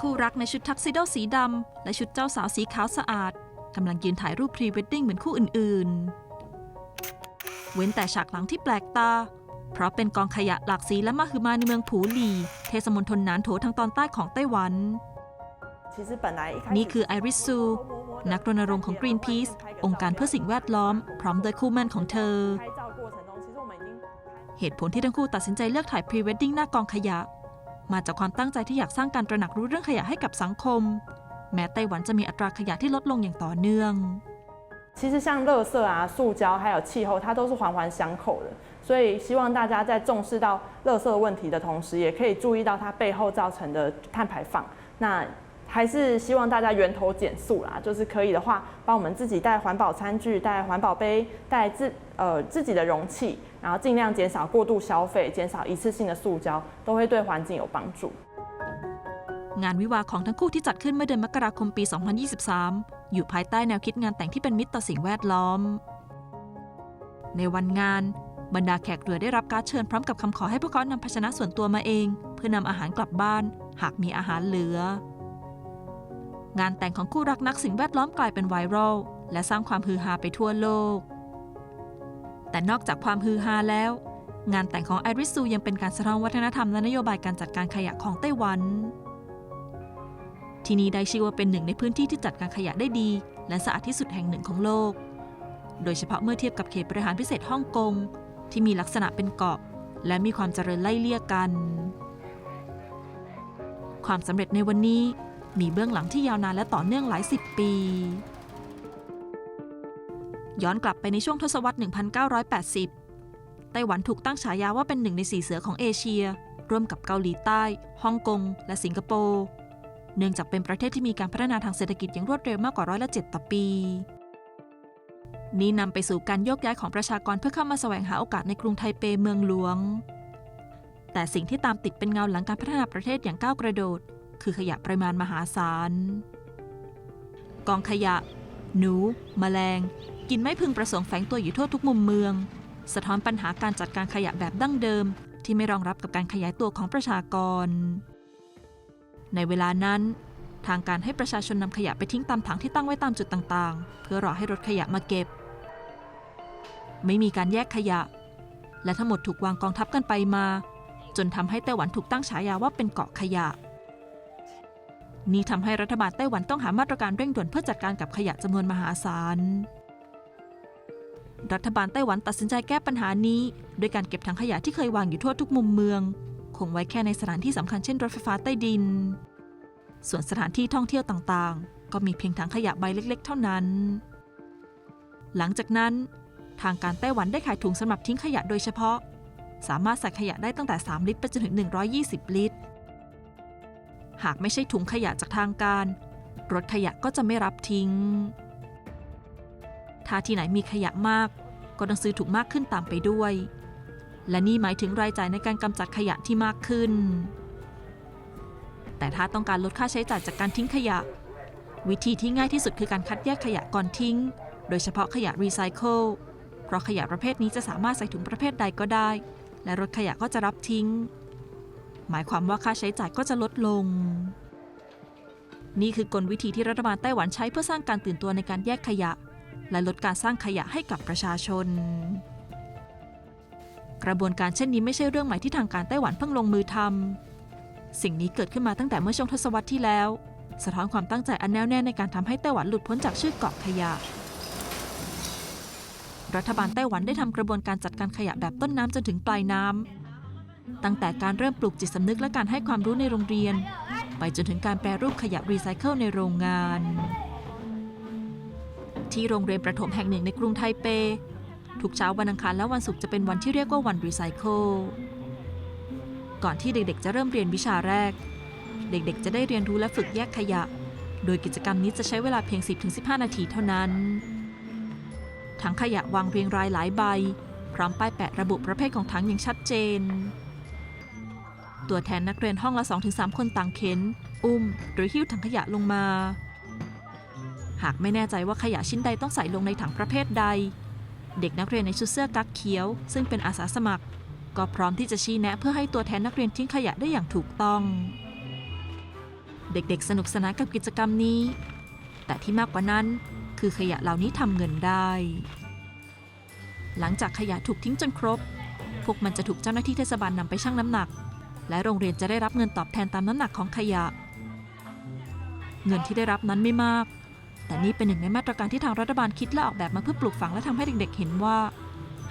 คู่รักในชุดทักซิโดสีดำและชุดเจ้าสาวสีขาวสะอาดกำลังยืนถ่ายรูปพรีเวดดิ้งเหมือนคู่อื่นๆ เว้นแต่ฉากหลังที่แปลกตา เพราะเป็นกองขยะหลากสีและมหึมาในเมืองผูหลี เทศมนตรหนานโถทางตอนใต้ของไต้หวัน นี่คือไอริสซู นักรณรงค์ของ Greenpeace องค์การเพื่อสิ่งแวดล้อม พร้อมโดยคู่มั่นของเธอ เหตุผลที่ทั้งคู่ตัดสินใจเลือกถ่ายพรีเวดดิ้งหน้ากองขยะ มาจากความตั้งใจที่อยากสร้างการตระหนักรู้เรื่องขยะให้กับสังคม แม้ไต้หวันจะมีอัตราขยะที่ลดลงอย่างต่อเนื่อง 其实像垃圾啊、塑胶还有气候，它都是环环相扣的。所以希望大家在重视到垃圾问题的同时，也可以注意到它背后造成的碳排放。那 还是希望大家源头减速啦，就是可以的话，帮我们自己带环保餐具、带环保杯、带自呃自己的容器，然后尽量减少过度消费，减少一次性的塑胶，都会对环境有帮助。 งานวิวาห์ของทั้งคู่ที่จัดขึ้นเมื่อเดือนมกราคมปี 2023 อยู่ภายใต้แนวคิดงานแต่งที่เป็นมิตรต่อสิ่งแวดล้อม ในวันงาน บรรดาแขกเรือได้รับการดเชิญพร้อมกับคำขอให้พวกเขานำภาชนะส่วนตัวมาเอง เพื่อนำอาหารกลับบ้าน หากมีอาหารเหลือ งานแต่งของคู่รักนักสิ่งแวดล้อมกลายเป็นไวรัลและสร้างความฮือฮาไปทั่วโลก แต่นอกจากความฮือฮาแล้ว งานแต่งของไอริสซูยังเป็นการสะท้อนวัฒนธรรมและนโยบายการจัดการขยะของไต้หวัน ที่นี่ได้ชื่อว่าเป็นหนึ่งในพื้นที่ที่จัดการขยะได้ดี และสะอาดที่สุดแห่งหนึ่งของโลก โดยเฉพาะเมื่อเทียบกับเขตบริหารพิเศษฮ่องกงที่มีลักษณะเป็นเกาะ และมีความเจริญไล่เลี่ยกัน ความสำเร็จในวันนี้ มีเบื้องหลังที่ยาวนานและต่อเนื่องหลายสิบปี ย้อนกลับไปในช่วงทศวรรษ 1980 ไต้หวันถูกตั้งฉายาว่าเป็นหนึ่งในสี่เสือของเอเชีย ร่วมกับเกาหลีใต้ ฮ่องกง และสิงคโปร์ เนื่องจากเป็นประเทศที่มีการพัฒนาทางเศรษฐกิจอย่างรวดเร็วมากกว่าร้อยละเจ็ดต่อปี นี้นำไปสู่การโยกย้ายของประชากรเพื่อเข้ามาแสวงหาโอกาสในกรุงไทเปเมืองหลวง แต่สิ่งที่ตามติดเป็นเงาหลังการพัฒนาประเทศอย่างก้าวกระโดด คือขยะปริมาณมหาศาล กองขยะ หนู แมลง กินไม่พึงประสงค์แฝงตัวอยู่ทั่วทุกมุมเมือง สะท้อนปัญหาการจัดการขยะแบบดั้งเดิม ที่ไม่รองรับกับการขยายตัวของประชากร ในเวลานั้น ทางการให้ประชาชนนำขยะไปทิ้งตามถังที่ตั้งไว้ตามจุดต่างๆ เพื่อรอให้รถขยะมาเก็บ ไม่มีการแยกขยะ และทั้งหมดถูกวางกองทับกันไปมาจนทำให้ไต้หวันถูกตั้งฉายาว่าเป็นเกาะขยะ นี่ทำให้รัฐบาลไต้หวันต้องหามาตรการเร่งด่วนเพื่อจัดการกับขยะจำนวนมหาศาล รัฐบาลไต้หวันตัดสินใจแก้ปัญหานี้โดยการเก็บถังขยะที่เคยวางอยู่ทั่วทุกมุมเมือง คงไว้แค่ในสถานที่สำคัญเช่นรถไฟฟ้าใต้ดิน ส่วนสถานที่ท่องเที่ยวต่างๆ ก็มีเพียงถังขยะใบเล็ก ๆ เท่านั้น หลังจากนั้น ทางการไต้หวันได้ขายถุงสำหรับทิ้งขยะโดยเฉพาะ สามารถใส่ขยะได้ตั้งแต่ 3 ลิตรไปจนถึง 120 ลิตร หากไม่ใช่ถุงขยะจากทางการ รถขยะก็จะไม่รับทิ้ง ถ้าที่ไหนมีขยะมาก ก็ต้องซื้อถุงมากขึ้นตามไปด้วย และนี่หมายถึงรายจ่ายในการกำจัดขยะที่มากขึ้น แต่ถ้าต้องการลดค่าใช้จ่ายจากการทิ้งขยะ วิธีที่ง่ายที่สุดคือการคัดแยกขยะก่อนทิ้ง โดยเฉพาะขยะรีไซเคิลเพราะขยะประเภทนี้จะสามารถใส่ถุงประเภทใดก็ได้ และรถขยะก็จะรับทิ้ง หมายความว่าค่าใช้จ่ายก็จะลดลง นี่คือกลวิธีที่รัฐบาลไต้หวันใช้เพื่อสร้างการตื่นตัวในการแยกขยะ และลดการสร้างขยะให้กับประชาชน กระบวนการเช่นนี้ไม่ใช่เรื่องใหม่ที่ทางการไต้หวันเพิ่งลงมือทำสิ่งนี้เกิดขึ้นมาตั้งแต่เมื่อช่วงทศวรรษที่แล้ว สะท้อนความตั้งใจอันแน่วแน่ในการทำให้ไต้หวันหลุดพ้นจากชื่อเกาะขยะรัฐบาลไต้หวันได้ทำกระบวนการจัดการขยะแบบต้นน้ำจนถึงปลายน้ำ ตั้งแต่การเริ่มปลูกจิตสำนึกและการให้ความรู้ในโรงเรียน ไปจนถึงการแปรรูปขยะรีไซเคิลในโรงงาน ที่โรงเรียนประถมแห่งหนึ่งในกรุงไทเป ทุกเช้าวันอังคารและวันศุกร์จะเป็นวันที่เรียกว่าวันรีไซเคิลก่อนที่เด็กๆ จะเริ่มเรียนวิชาแรก เด็กๆ จะได้เรียนรู้และฝึกแยกขยะ โดยกิจกรรมนี้จะใช้เวลาเพียง 10-15 นาทีเท่านั้นถังขยะวางเรียงรายหลายใบ พร้อมป้ายแปะระบุประเภทของถังอย่างชัดเจน ตัวแทนนักเรียนห้องละ 2-3 คนต่างเข็น อุ้ม หรือหิ้วถังขยะลงมา หากไม่แน่ใจว่าขยะชิ้นใดต้องใส่ลงในถังประเภทใด เด็กนักเรียนในชุดเสื้อกั๊กเขียว ซึ่งเป็นอาสาสมัคร ก็พร้อมที่จะชี้แนะเพื่อให้ตัวแทนนักเรียนทิ้งขยะได้อย่างถูกต้อง เด็กๆ สนุกสนานกับกิจกรรมนี้ แต่ที่มากกว่านั้นคือขยะเหล่านี้ทำเงินได้ หลังจากขยะถูกทิ้งจนครบ พวกมันจะถูกเจ้าหน้าที่เทศบาลนำไปชั่งน้ำหนัก และโรงเรียนจะได้รับเงินตอบแทนตามน้ำหนักของขยะ เงินที่ได้รับนั้นไม่มาก แต่นี่เป็นหนึ่งในมาตรการที่ทางรัฐบาลคิดและออกแบบมาเพื่อปลูกฝังและทำให้เด็กๆ เห็นว่า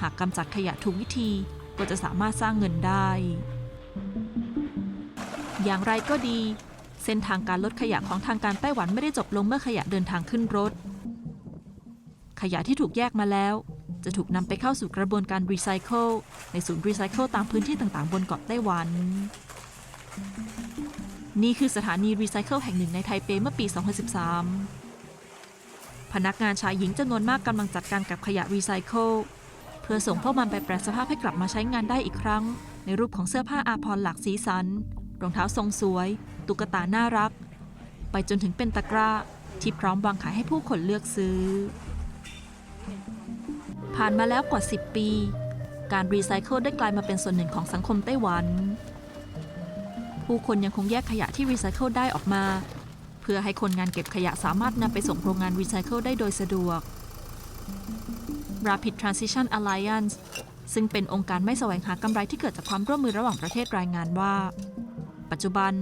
หากกำจัดขยะถูกวิธีก็จะสามารถสร้างเงินได้ อย่างไรก็ดี เส้นทางการลดขยะของทางการไต้หวันไม่ได้จบลงเมื่อขยะเดินทางขึ้นรถ ขยะที่ถูกแยกมาแล้ว จะถูกนำไปเข้าสู่กระบวนการรีไซเคิลในศูนย์รีไซเคิลตามพื้นที่ต่างๆ บนเกาะไต้หวัน นี่คือสถานีรีไซเคิลแห่งหนึ่งในไทเปเมื่อปี 2013 พนักงานชายหญิงจำนวนมากกำลังจัดการกับขยะรีไซเคิลเพื่อส่งพวกมันไปแปรสภาพให้กลับมาใช้งานได้อีกครั้ง ในรูปของเสื้อผ้าอาภรณ์หลากสีสัน รองเท้าทรงสวย ตุ๊กตาน่ารัก ไปจนถึงเป็นตะกร้าที่พร้อมวางขายให้ผู้คนเลือกซื้อ ผ่านมาแล้วกว่า 10 ปี การรีไซเคิลได้กลายมาเป็นส่วนหนึ่งของสังคมไต้หวัน ผู้คนยังคงแยกขยะที่รีไซเคิลได้ออกมา เพื่อให้คนงานเก็บขยะสามารถนำไปส่งโรงงานรีไซเคิลได้โดยสะดวก Rapid Transition Alliance ซึ่งเป็นองค์การไม่แสวงหากำไรที่เกิดจากความร่วมมือระหว่างประเทศรายงานว่า ปัจจุบัน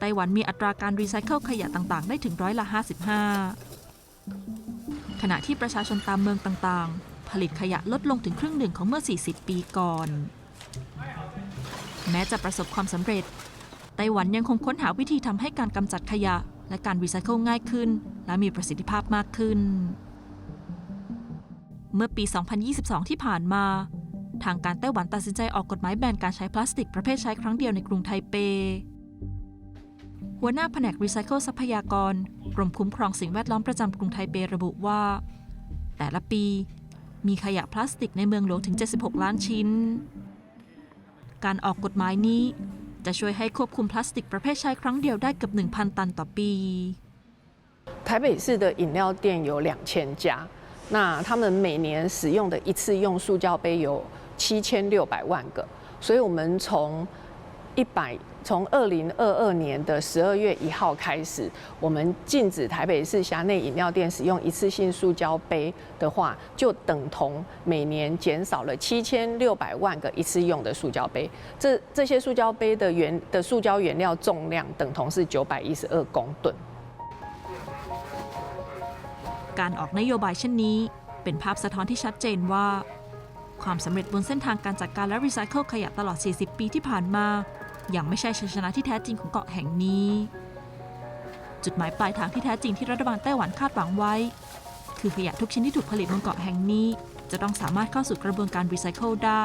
ไต้หวันมีอัตราการรีไซเคิลขยะต่าง ๆ ได้ถึงร้อยละ 55 ขณะที่ประชาชนตามเมืองต่าง ๆ ผลิตขยะลดลงถึงครึ่งหนึ่งของเมื่อ 40 ปีก่อน แม้จะประสบความสำเร็จ ไต้หวันยังคงค้นหาวิธีทำให้การกำจัดขยะ และการรีไซเคิลง่ายขึ้น และมีประสิทธิภาพมากขึ้น เมื่อปี 2022 ที่ผ่านมา ทางการไต้หวันตัดสินใจออกกฎหมายแบนการใช้พลาสติกประเภทใช้ครั้งเดียวในกรุงไทเปหัวหน้าแผนกรีไซเคิลทรัพยากร กรมคุ้มครองสิ่งแวดล้อมประจำกรุงไทเป ระบุว่า แต่ละปี มีขยะพลาสติกในเมืองหลวงถึง 76 ล้านชิ้น การออกกฎหมายนี้ จะช่วยให้ควบคุมพลาสติกประเภทใช้ครั้งเดียวได้เกือบ1,000 ตันต่อปี 台北市的饮料店有两千家，那他们每年使用的一次用塑胶杯有七千六百万个，所以我们从一百 从二零二二年的十二月一号开始，我们禁止台北市辖内饮料店使用一次性塑胶杯的话，就等同每年减少了七千六百万个一次用的塑胶杯。这这些塑胶杯的原的塑胶原料重量等同是九百一十二公吨。 การออกนโยบายเช่นนี้ เป็นภาพสะท้อนที่ชัดเจนว่า ความสำเร็จบนเส้นทางการจัดการและรีไซเคิลขยะตลอด 40 ปีที่ผ่านมา ยังไม่ใช่ชัยชนะที่แท้จริงของเกาะแห่งนี้ จุดหมายปลายทางที่แท้จริงที่รัฐบาลไต้หวันคาดหวังไว้ คือขยะทุกชิ้นที่ถูกผลิตบนเกาะแห่งนี้ จะต้องสามารถเข้าสู่กระบวนการรีไซเคิลได้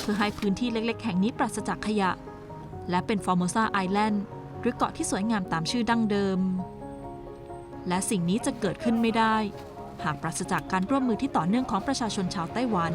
เพื่อให้พื้นที่เล็กๆ แห่งนี้ปราศจากขยะ และเป็นฟอร์โมซาไอแลนด์หรือเกาะที่สวยงามตามชื่อดั้งเดิม และสิ่งนี้จะเกิดขึ้นไม่ได้ หากปราศจากการร่วมมือที่ต่อเนื่องของประชาชนชาวไต้หวัน